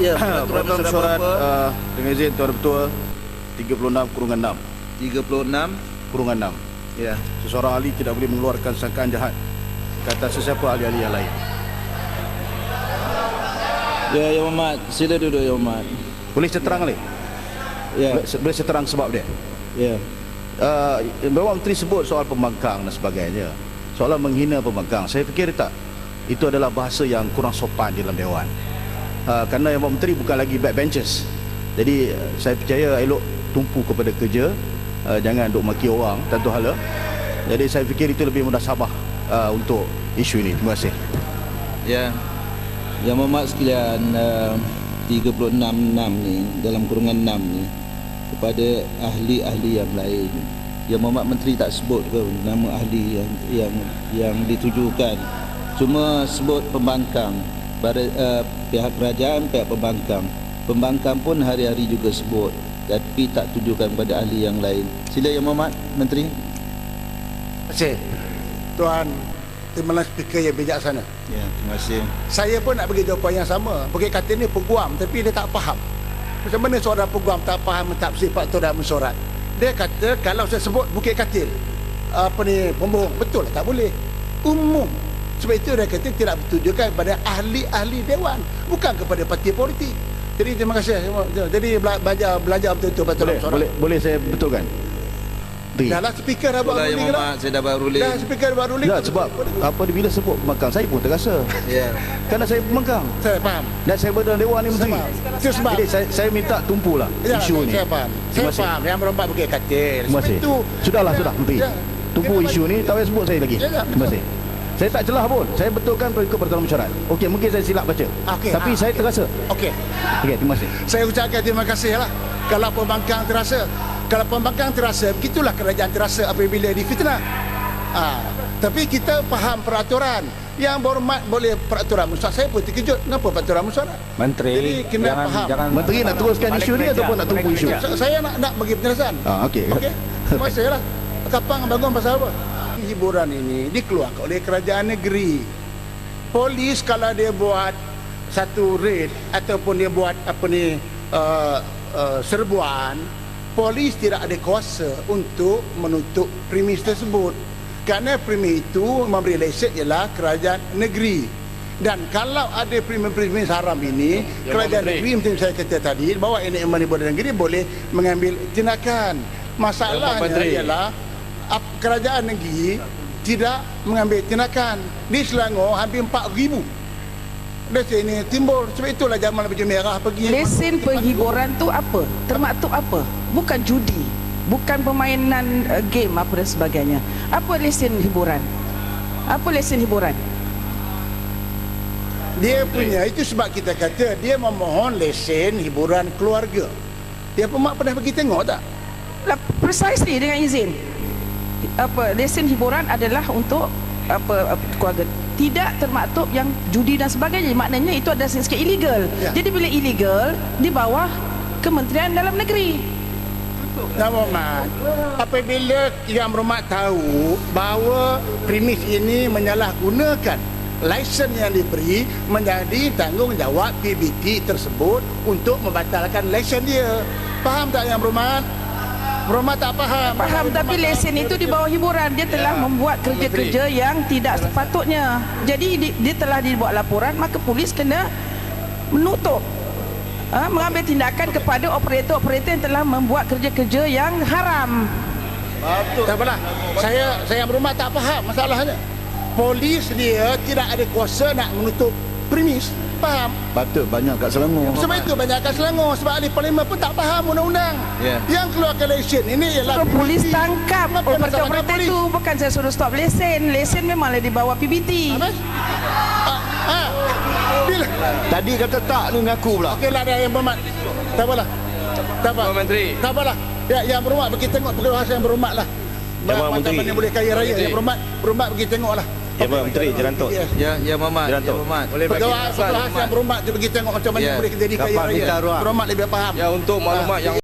Ya, mesyuarat mesyuarat berapa? uh, dengan izin Tuan Ketua 36 kurungan 6 36 kurungan 6. ya Seseorang ahli tidak boleh mengeluarkan sangkaan jahat kata sesiapa ahli-ahli yang lain. Ya, Yang Hormat, sila duduk Yang Hormat. Boleh saya terang ni? Ya, Boleh, boleh saya terang sebab dia? ya. Uh, Bapak Menteri sebut soal pembangkang dan sebagainya. Soalan menghina pembangkang. Saya fikir tak itu adalah bahasa yang kurang sopan di dalam Dewan. Uh, kerana yang Bapak Menteri bukan lagi backbenchers. Jadi uh, saya percaya elok tumpu kepada kerja. Uh, jangan duk maki orang tentu hala. Jadi saya fikir itu lebih mudah sabah uh, untuk isu ini. Terima kasih. ya Yang Hormat sekalian uh, 36.6 ni dalam kurungan 6 ni kepada ahli-ahli yang lain. Yang Hormat Menteri tak sebut ke nama ahli yang yang yang ditujukan. Cuma sebut pembangkang. Pada uh, pihak kerajaan, pihak pembangkang. Pembangkang pun hari-hari juga sebut tapi tak tujukan kepada ahli yang lain. Sila Yang Hormat Menteri. Terima kasih. Tuan Timbalan Speaker yang bijaksana. Ya, terima kasih. Saya pun nak bagi jawapan yang sama. Bukit kata ni peguam tapi dia tak faham. Macam mana seorang peguam tak faham tafsir faktor dan mesyuarat. Dia kata kalau saya sebut Bukit Katil apa ni pembohong betul tak boleh. Umum. Sebab itu dia kata tidak ditujukan kepada ahli-ahli dewan bukan kepada parti politik. Jadi terima kasih. Jadi bela- belajar belajar betul-betul Boleh, mesyuarat. boleh, boleh saya betulkan? Menteri. Dah lah speaker dah buat ruling dah. Hormat, saya dah buat ruling Dah speaker dah buat ruling. Tak, sebab apa bila sebut pembangkang saya pun terasa. ya Kerana saya pembangkang. Saya faham. Dan saya berada Dewan ni Menteri. Itu sebab Jadi saya, saya minta tumpulah Ya, isu ni. Saya faham. Saya faham. Yang merompak bukit katil. Terima kasih. Sebab itu, Sudahlah, Ya, sudah Menteri. ya. Tumpu isu ni tak payah sebut saya lagi. Ya, ya, Terima kasih. Saya tak celah pun. Saya betulkan perikut peraturan mesyuarat. Okey, mungkin saya silap baca. Okey, Tapi ah, saya okey. terasa. Okey. Okey, terima kasih. Saya ucapkan terima kasih lah. Kalau pembangkang terasa. Kalau pembangkang terasa, begitulah kerajaan terasa apabila difitnah. Ah, tapi kita faham peraturan. Yang berhormat boleh peraturan mesyuarat. Saya pun terkejut. Kenapa peraturan mesyuarat? Menteri Jadi kena jangan faham. jangan Menteri nak teruskan isu ni ataupun nak tunggu isu? Saya nak nak bagi penjelasan. Ah, okey. Okey. Terima kasih lah. Kapang bangun pasal apa? Hiburan ini dikeluarkan oleh kerajaan negeri. Polis kalau dia buat satu raid ataupun dia buat apa ni uh, uh, serbuan, polis tidak ada kuasa untuk menutup premis tersebut. Kerana premis itu memberi lesen ialah kerajaan negeri. Dan kalau ada premis-premis haram ini, kerajaan negeri macam saya kata tadi, bawa ini emani negeri boleh mengambil tindakan. Masalahnya ialah ap- kerajaan negeri tidak mengambil tindakan. Di Selangor hampir 4,000 lesen ini timbul. Sebab itulah zaman baju merah pergi. Lesen penghiburan tu apa? Termaktub apa? Bukan judi. Bukan permainan uh, game apa dan sebagainya. Apa lesen hiburan? Apa lesen hiburan? Dia punya itu sebab kita kata dia memohon lesen hiburan keluarga. Dia pemak pernah pergi tengok tak? Lah, precisely dengan izin. Apa lesen hiburan adalah untuk apa, apa keluarga tidak termaktub yang judi dan sebagainya maknanya itu adalah sikit illegal Ya. jadi bila illegal di bawah Kementerian Dalam Negeri Nama Mat. Apabila yang berhormat tahu bahawa premis ini menyalahgunakan lesen yang diberi menjadi tanggungjawab PBT tersebut untuk membatalkan lesen dia. Faham tak yang berhormat? Berhormat tak faham. Faham tapi lesen itu di bawah hiburan dia telah membuat kerja-kerja yang tidak sepatutnya. Jadi di- dia telah dibuat laporan maka polis kena menutup ha, mengambil tindakan kepada operator-operator yang telah membuat kerja-kerja yang haram. Tak apalah. Saya saya berhormat tak faham masalahnya. Polis dia tidak ada kuasa nak menutup premis. Faham? Patut banyak kat Selangor. Sebab itu banyak kat Selangor sebab ahli parlimen pun tak faham undang-undang. Ya. Yang keluarkan lesen ini ialah Kalau polis tangkap operator-operator polis? itu bukan saya suruh stop lesen. Lesen memanglah di bawah PBT. Habis? Ah. Bila? Tadi kata tak ni mengaku pula. Okeylah dia yang berhormat. Tak apalah. Tak apa. Tuan Menteri. Tak apalah. Ya, yang berhormat pergi tengok perkara yang berhormat lah. Yang Tuan Menteri. Mana boleh kaya raya. Menteri. Yang berhormat, berhormat pergi tengok lah. Ya Pak Menteri jerantok. Ya. ya ya Muhammad ya Jerantok. Muhammad Perkara perkara yang berhormat tu pergi tengok macam mana Ya. boleh jadi kaya raya. Berhormat lebih faham. ya untuk maklumat yang